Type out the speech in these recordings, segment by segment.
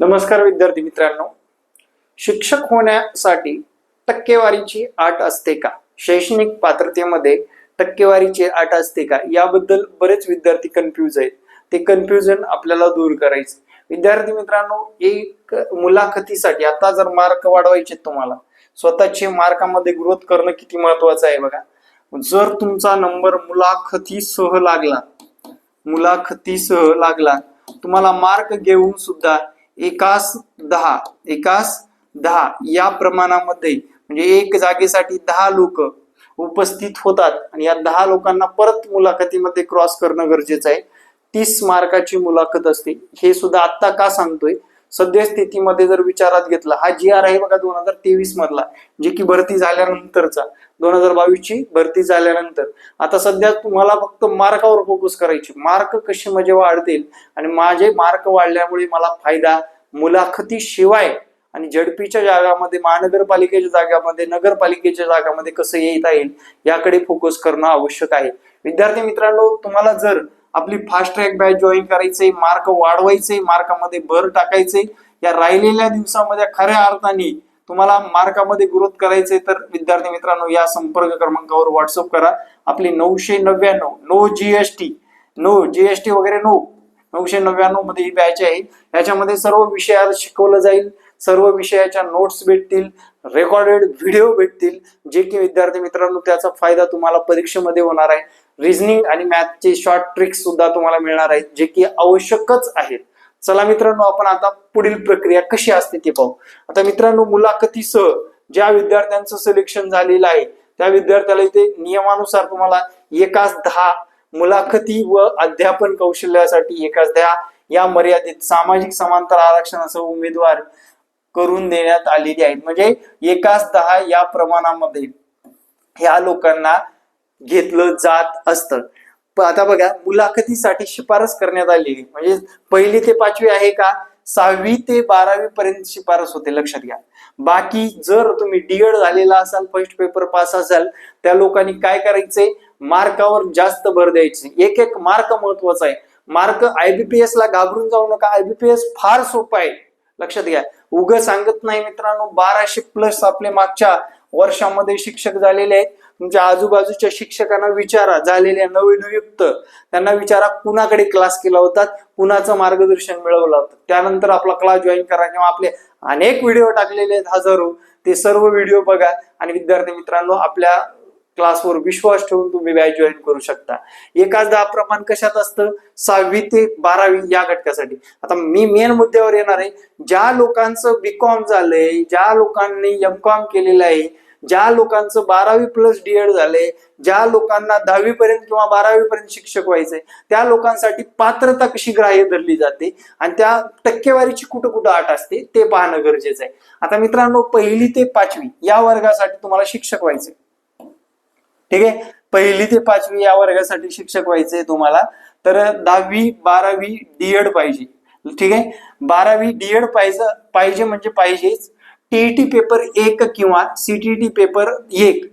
नमस्कार विद्यार्थी मित्रांनो. शिक्षक होण्यासाठी टक्केवारीची आठ असते का? शैक्षणिक पात्रतेमध्ये टक्केवारीची आठ असते का? याबद्दल बरेच विद्यार्थी कन्फ्यूज आहेत. ते कन्फ्युजन आपल्याला दूर करायचं. विद्यार्थी मित्रांनो एक मुलाखतीसाठी आता जर मार्क वाढवायचे तुम्हाला स्वतःचे मार्कामध्ये ग्रोथ करणं किती महत्वाचं आहे बघा. जर तुमचा नंबर मुलाखतीसह लागला मुलाखतीसह लागला तुम्हाला मार्क घेऊन सुद्धा एकास दहा एकास दहा या प्रमाणामध्ये म्हणजे एक जागेसाठी दहा लोक उपस्थित होतात आणि या दहा लोकांना परत मुलाखतीमध्ये क्रॉस करणं गरजेचं आहे. तीस मार्काची मुलाखत असते. हे सुद्धा आत्ता का सांगतोय? सद्यस्थितीमध्ये जर विचारात घेतला हा जी आर आहे बघा दोन हजार तेवीस मधला जे की भरती झाल्यानंतरचा. दोन हजार बावीस ची भरती झाल्यानंतर. आता सध्या तुम्हाला फक्त मार्कावर फोकस करायची. मार्क कसे म्हणजे वाढतील? आणि माझे मार्क वाढल्यामुळे मला फायदा मुलाखतीशिवाय आणि झडपीच्या जागामध्ये महानगरपालिकेच्या जागामध्ये नगरपालिकेच्या जागामध्ये कसं येता येईल याकडे फोकस करणं आवश्यक आहे. विद्यार्थी मित्रांनो तुम्हाला जर आपली फास्ट ट्रॅक बॅच जॉईन करायचे मार्क वाढवायचे मार्कामध्ये भर टाकायचे या राहिलेल्या दिवसामध्ये खऱ्या अर्थाने तुम्हाला मार्कामध्ये ग्रोथ करायचे तर विद्यार्थी मित्रांनो या संपर्क क्रमांकावर व्हॉट्सअप करा. आपली नऊशे नव्याण्णव नो जीएसटी नो जीएसटी वगैरे नो नऊशे नव्याण्णवमध्ये ही बॅच आहे. याच्यामध्ये सर्व विषयावर शिकवलं जाईल. सर्व विषयाच्या नोट्स भेटतील. रेकॉर्डेड व्हिडिओ भेटतील. जे की विद्यार्थी मित्रांनो त्याचा फायदा तुम्हाला परीक्षेमध्ये होणार आहे. रिझनिंग आणि मॅथचे शॉर्ट ट्रिक्स सुद्धा तुम्हाला मिळणार आहेत जे की आवश्यकच आहेत. चला मित्रांनो आपण आता पुढील प्रक्रिया कशी असते ते पाहू. आता मित्रांनो मुलाखतीसह ज्या विद्यार्थ्यांचं सिलेक्शन झालेलं आहे त्या विद्यार्थ्याला इथे नियमानुसार तुम्हाला एकाच दहा मुलाखती व अध्यापन कौशल्यासाठी एकाच दहा या मर्यादित सामाजिक समांतर आरक्षणासह उमेदवार करून देण्यात आलेली आहेत. म्हणजे एकाच दहा या प्रमाणामध्ये ह्या लोकांना घेतलं जात असतं. आता बघा मुलाखतीसाठी शिफारस करण्यात आलेली. आहे. म्हणजे पहिली ते पाचवी आहे का? सहावी ते बारावी पर्यंत शिफारस होते लक्षात घ्या. बाकी जर तुम्ही डीएड झालेला असाल फर्स्ट पेपर पास असाल त्या लोकांनी काय करायचंय? मार्कावर जास्त भर द्यायची. एक एक मार्क महत्त्वाचा आहे. मार्क आयबीपीएस ला घाबरून जाऊ नका. आयबीपीएस फार सोपं आहे. लक्षात घ्या. उग सांगत नाही मित्रांनो बाराशे प्लस आपले मागच्या वर्षामध्ये शिक्षक झालेले आहेत. तुमच्या आजूबाजूच्या शिक्षकांना विचारा. झालेल्या नवनियुक्त. त्यांना विचारा कुणाकडे क्लास केला होता? कुणाचं मार्गदर्शन मिळवलं होतं? त्यानंतर आपला क्लास जॉईन करा. किंवा आपले अनेक व्हिडिओ टाकलेले आहेत हजारो. ते सर्व व्हिडिओ बघा. आणि विद्यार्थी मित्रांनो आपल्या क्लासवर विश्वास ठेवून तुम्ही बॅच जॉईन करू शकता. एकाच दहा प्रमाण कशात असतं? सहावी ते बारावी या घटकासाठी. आता मी मेन मुद्द्यावर येणार आहे. ज्या लोकांचं बीकॉम झालंय ज्या लोकांनी एम कॉम केलेलं आहे ज्या लोकांचं बारावी प्लस डीएड झालंय ज्या लोकांना दहावी पर्यंत किंवा बारावी पर्यंत शिक्षक व्हायचंय त्या लोकांसाठी पात्रता कशी ग्राह्य धरली जाते आणि त्या टक्केवारीची कुठं कुठं आट असते ते पाहणं गरजेचं आहे. आता मित्रांनो पहिली ते पाचवी या वर्गासाठी तुम्हाला शिक्षक व्हायचंय. ठीक आहे? पहिली ते पाचवी या वर्गासाठी शिक्षक व्हायचंय तुम्हाला. तर दहावी बारावी डीएड पाहिजे. ठीक आहे? बारावी डीएड पाहिजे पाहिजे म्हणजे पाहिजेच. टीईटी पेपर एक किंवा सीटीटी पेपर एक.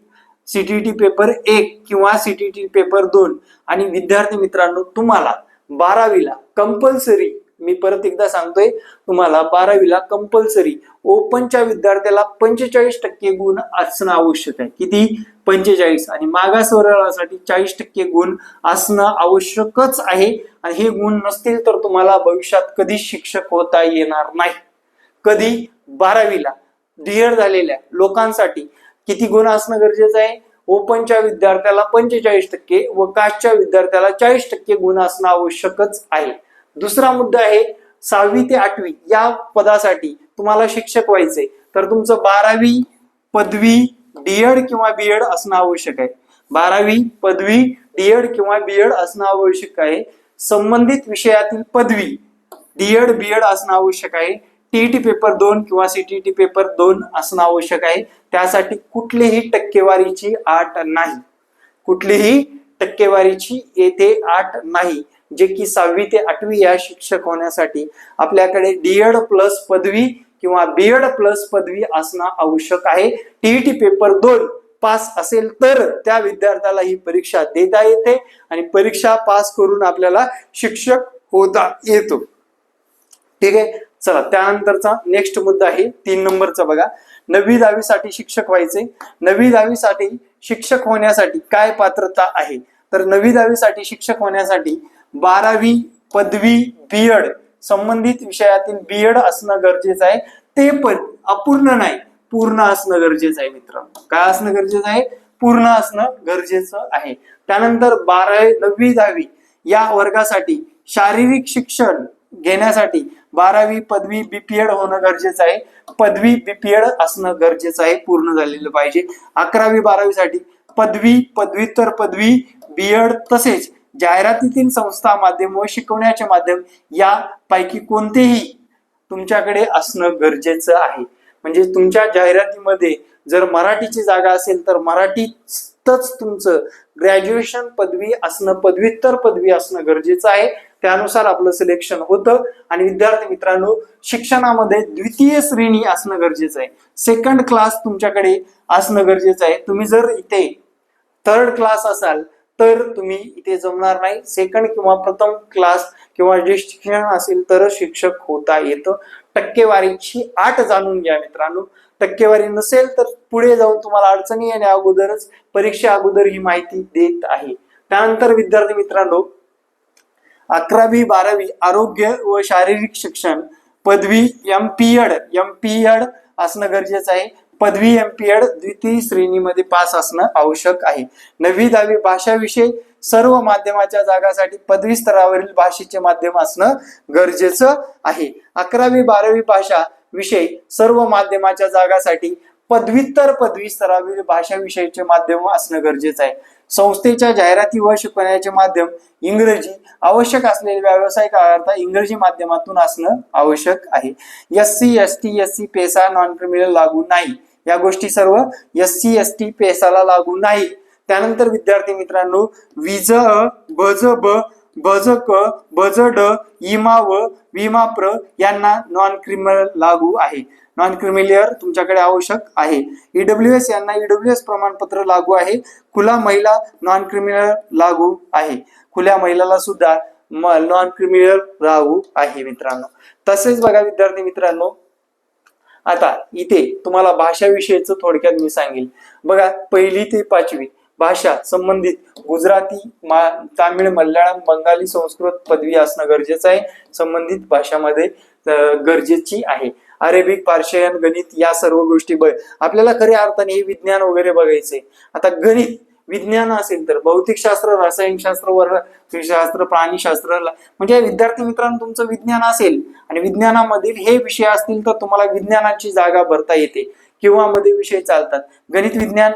सीटीटी पेपर एक किंवा सीटीटी पेपर दोन. आणि विद्यार्थी मित्रांनो तुम्हाला बारावीला कंपल्सरी मी परत एकदा सांगतोय तुम्हाला बारावीला कंपल्सरी ओपनच्या विद्यार्थ्याला पंचेचाळीस टक्के गुण असणं आवश्यक आहे. किती? पंचेचाळीस आणि मागासवर्गासाठी चाळीस टक्के गुण असणं आवश्यकच आहे. आणि हे गुण नसतील तर तुम्हाला भविष्यात कधी शिक्षक होता येणार नाही. कधी बारावीला डिअर झालेल्या लोकांसाठी किती गुण असणं गरजेचं आहे? ओपनच्या विद्यार्थ्याला पंचेचाळीस टक्के व कास्टच्या विद्यार्थ्याला चाळीस टक्के गुण असणं आवश्यकच आहे. दुसरा मुद्दा आहे सहावी ते आठवी या पदासाठी तुम्हाला शिक्षक व्हायचंय. तर तुमचं बारावी पदवी डीएड किंवा बीएड असणं आवश्यक आहे. बारावी पदवी डीएड किंवा बीएड असणं आवश्यक आहे. संबंधित विषयातील पदवी डीएड बीएड असणं आवश्यक आहे. टीईटी पेपर दोन किंवा सीटीटी पेपर दोन असणं आवश्यक आहे. त्यासाठी कुठलीही टक्केवारीची आट नाही. कुठलीही टक्केवारीची येथे आट नाही. जे की सहावी ते आठवी या शिक्षक होण्यासाठी आपल्याकडे डीएड प्लस पदवी किंवा बीएड प्लस पदवी असणं आवश्यक आहे. टीईटी पेपर दोन पास असेल तर त्या विद्यार्थ्याला ही परीक्षा देता येते आणि परीक्षा पास करून आपल्याला शिक्षक होता येतो. ठीक आहे? चला त्यानंतरचा नेक्स्ट मुद्दा आहे. तीन नंबरचा बघा. नववी दहावीसाठी शिक्षक व्हायचे. नववी दहावीसाठी शिक्षक होण्यासाठी काय पात्रता आहे? तर नववी दहावीसाठी शिक्षक होण्यासाठी बारावी पदवी बीएड संबंधित विषयातील बीएड असणं गरजेचं आहे. ते पण अपूर्ण नाही पूर्ण असणं गरजेचं आहे मित्रांनो. काय असणं गरजेचं आहे? पूर्ण असणं गरजेचं आहे. त्यानंतर बारावी नववी दहावी या वर्गासाठी शारीरिक शिक्षण घेण्यासाठी बारावी पदवी बीपीएड होणं गरजेचं आहे. पदवी बीपीएड असणं गरजेचं आहे पूर्ण झालेलं पाहिजे. अकरावी बारावीसाठी पदवी पदव्युत्तर पदवी बीएड तसेच जाहिरातीतील संस्था माध्यम व शिकवण्याचे माध्यम यापैकी कोणतेही तुमच्याकडे असणं गरजेचं आहे. म्हणजे तुमच्या जाहिरातीमध्ये जर मराठीची जागा असेल तर मराठीतच तुमचं ग्रॅज्युएशन पदवी असणं पदव्युत्तर पदवी असणं गरजेचं आहे. त्यानुसार आपलं सिलेक्शन होतं आणि विद्यार्थी मित्रांनो शिक्षणामध्ये द्वितीय श्रेणी असणं गरजेचं आहे. सेकंड क्लास तुमच्याकडे असणं गरजेचं आहे. तुम्ही जर इथे थर्ड क्लास असाल तर तुम्ही इथे जमणार नाही. सेकंड किंवा प्रथम क्लास किंवा जे शिक्षण असेल तर शिक्षक होता येतं. टक्केवारीची आठ जाणून घ्या मित्रांनो. टक्केवारी नसेल तर पुढे जाऊन तुम्हाला अडचणी येण्या अगोदरच परीक्षा अगोदर ही माहिती देत आहे. त्यानंतर विद्यार्थी मित्रांनो अकरावी बारावी आरोग्य व शारीरिक शिक्षण पदवी M P Ed M P Ed असणं गरजेचं आहे. पदवी एम पी एड द्वितीय श्रेणीमध्ये पास असणं आवश्यक आहे. नववी दहावी भाषा विषय सर्व माध्यमाच्या जागासाठी पदवी स्तरावरील भाषेचे माध्यम असणं गरजेचं आहे. अकरावी बारावी भाषा विषय सर्व माध्यमाच्या जागासाठी पदव्युत्तर पदवी स्तरावरील भाषा विषयाचे माध्यम असणं गरजेचं आहे. संस्थेच्या जाहिराती व शिकवण्याचे माध्यम इंग्रजी आवश्यक असलेले व्यावसायिक अर्थ इंग्रजी माध्यमातून असणं आवश्यक आहे. S C S T S C PESA non criminal लागू नाही. या गोष्टी सर्व एस सी एस टी पेसाला लागू नाही. त्यानंतर विद्यार्थी मित्रांनो विज अ, भज ब भज क भज ड इमा व विमा प्र यांना नॉन क्रिमिनल लागू आहे. नॉन क्रिमिलियर तुमच्याकडे आवश्यक आहे. ईडब्ल्यू एस यांना ईडब्ल्यू एस प्रमाणपत्र लागू आहे. खुला महिला नॉन क्रिमिनल लागू आहे. खुल्या महिलाला सुद्धा नॉन क्रिमिनल लागू आहे मित्रांनो. तसेच बघा विद्यार्थी मित्रांनो आता इथे तुम्हाला भाषाविषयीचं थोडक्यात मी सांगेल. बघा पहिली ते पाचवी भाषा संबंधित गुजराती मा तामिळ मल्याळम बंगाली संस्कृत पदवी असणं गरजेचं आहे. संबंधित भाषामध्ये गरजेची आहे. अरेबिक पार्शियन गणित या सर्व गोष्टी बघ आपल्याला खऱ्या अर्थाने हे विज्ञान वगैरे बघायचंय. आता गणित विज्ञान असेल तर भौतिकशास्त्र रसायनशास्त्र वर्णशास्त्र प्राणीशास्त्र म्हणजे विद्यार्थी मित्रांनो तुमचं विज्ञान असेल आणि विज्ञानामधील हे विषय असतील तर तुम्हाला विज्ञानाची जागा भरता येते. किंवा मध्ये विषय चालतात. गणित विज्ञान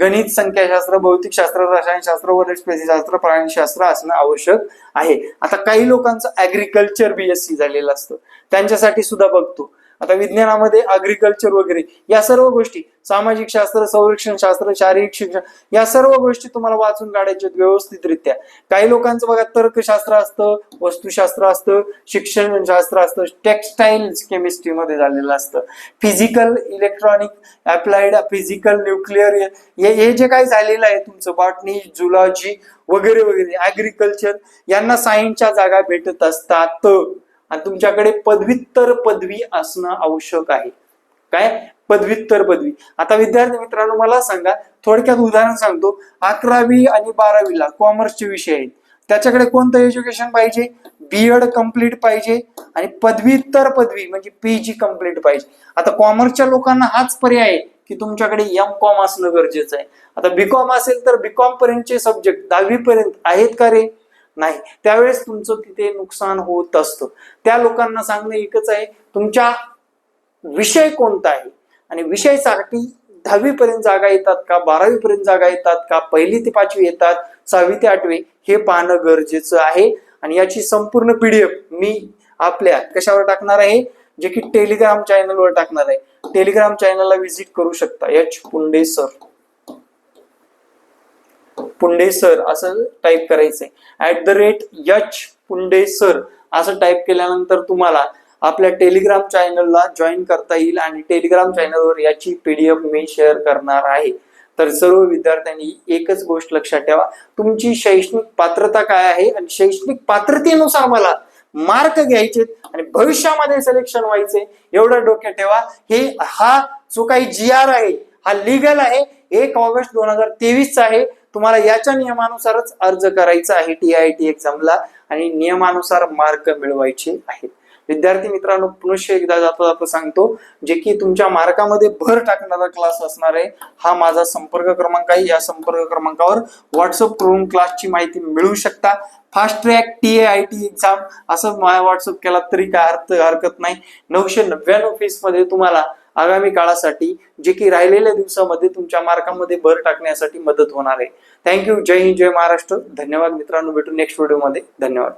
गणित संख्याशास्त्र भौतिकशास्त्र रसायनशास्त्र वनस्पतीशास्त्र प्राणीशास्त्र असणं आवश्यक आहे. आता काही लोकांचं ऍग्रिकल्चर बीएससी झालेलं असतं. त्यांच्यासाठी सुद्धा बघतो. आता विज्ञानामध्ये अग्रिकल्चर वगैरे या सर्व गोष्टी सामाजिक शास्त्र संरक्षण शास्त्र शारीरिक शिक्षण या सर्व गोष्टी तुम्हाला वाचून काढायच्या आहेत व्यवस्थितरित्या. काही लोकांचं बघा तर्कशास्त्र असतं वस्तुशास्त्र असतं शिक्षण शास्त्र असतं टेक्स्टाईल केमिस्ट्रीमध्ये झालेलं असतं. Physical electronic applied physical nuclear हे हे जे काही झालेलं आहे तुमचं बॉटनी झुलॉजी वगैरे वगैरे ऍग्रिकल्चर यांना सायन्सच्या जागा भेटत असतात. आणि तुमच्याकडे पदव्युत्तर पदवी असणं आवश्यक आहे. काय? पदव्युत्तर पदवी. आता विद्यार्थी मित्रांनो मला सांगा थोडक्यात उदाहरण सांगतो. अकरावी आणि बारावीला कॉमर्सचे विषय आहेत. त्याच्याकडे कोणतं एज्युकेशन पाहिजे? बीएड कंप्लीट पाहिजे आणि पदव्युत्तर पदवी म्हणजे पीजी कंप्लीट पाहिजे. आता कॉमर्सच्या लोकांना हाच पर्याय आहे की तुमच्याकडे एम कॉम असणं गरजेचं आहे. आता बी कॉम असेल तर बीकॉम पर्यंतचे सब्जेक्ट दहावी पर्यंत आहेत का रे? नाही. त्यावेळेस तुमचं तिथे नुकसान होत असतं. त्या लोकांना सांगणं एकच आहे तुमच्या विषय कोणता आहे? आणि विषयासाठी दहावी पर्यंत जागा येतात का बारावी पर्यंत जागा येतात का पहिली ते पाचवी येतात सहावी ते आठवी हे पाहणं गरजेचं आहे. आणि याची संपूर्ण पीडीएफ मी आपल्या कशावर टाकणार आहे? जे की टेलिग्राम चॅनलवर टाकणार आहे. टेलिग्राम चॅनलला व्हिजिट करू शकता. H Punde sir. Punde sir असं टाईप करायचंय. At the rate H Punde sir असं टाईप केल्यानंतर तुम्हाला आपल्या टेलिग्राम चॅनलला जॉईन करता येईल आणि टेलिग्राम चॅनलवर याची पीडीएफ मी शेअर करणार आहे. तर सर्व विद्यार्थ्यांनी एकच गोष्ट लक्षात ठेवा. तुमची शैक्षणिक पात्रता काय आहे आणि शैक्षणिक पात्रतेनुसार मला मार्क घ्यायचे आणि भविष्यामध्ये सिलेक्शन व्हायचे एवढं डोक्यात ठेवा. हे हा जो काही जी आर आहे हा लिगल आहे. एक ऑगस्ट दोन हजार तेवीसचा आहे. तुम्हाला याच्या नियमानुसारच अर्ज करायचा आहे टी आय टी एक्झामला आणि नियमानुसार मार्क मिळवायचे आहेत. विद्यार्थी मित्रांनो पुनश्च एकदा जाता जाता सांगतो जे की तुमच्या मार्कामध्ये भर टाकणारा क्लास असणार आहे. हा माझा संपर्क क्रमांक आहे. या संपर्क क्रमांकावर व्हॉट्सअप करून क्लासची माहिती मिळू शकता. Fast track T A I T exam असं व्हॉट्सअप केला तरी काय अर्थ हरकत नाही. नऊशे नव्याण्णव फीसमध्ये तुम्हाला आगामी काळासाठी जे की राहिलेल्या दिवसामध्ये तुमच्या मार्कामध्ये भर टाकण्यासाठी मदत होणार आहे. थँक्यू जय हिंद जय महाराष्ट्र. धन्यवाद मित्रांनो. भेटू नेक्स्ट व्हिडिओमध्ये धन्यवाद.